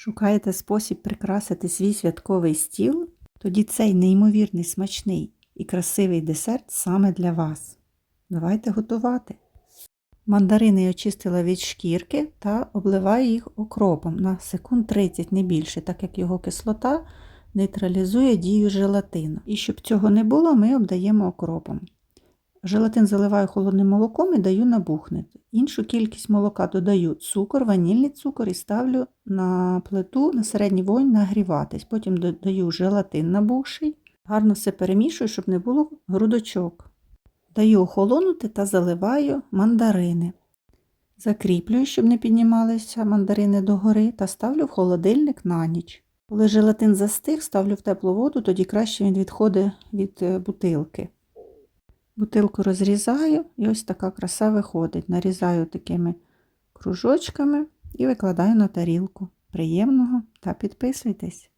Шукаєте спосіб прикрасити свій святковий стіл? Тоді цей неймовірний смачний і красивий десерт саме для вас. Давайте готувати. Мандарини я очистила від шкірки та обливаю їх окропом на секунд 30, не більше, так як його кислота нейтралізує дію желатину. І щоб цього не було, ми обдаємо окропом. Желатин заливаю холодним молоком і даю набухнути. Іншу кількість молока додаю цукор, ванільний цукор і ставлю на плиту на середній вогонь нагріватись. Потім додаю желатин набухший, гарно все перемішую, щоб не було грудочок. Даю охолонути та заливаю мандарини. Закріплюю, щоб не піднімалися мандарини догори, та ставлю в холодильник на ніч. Коли желатин застиг, ставлю в теплу воду, тоді краще він відходить від е, бутилки. Бутилку розрізаю і ось така краса виходить. Нарізаю такими кружочками і викладаю на тарілку. Приємного та підписуйтесь!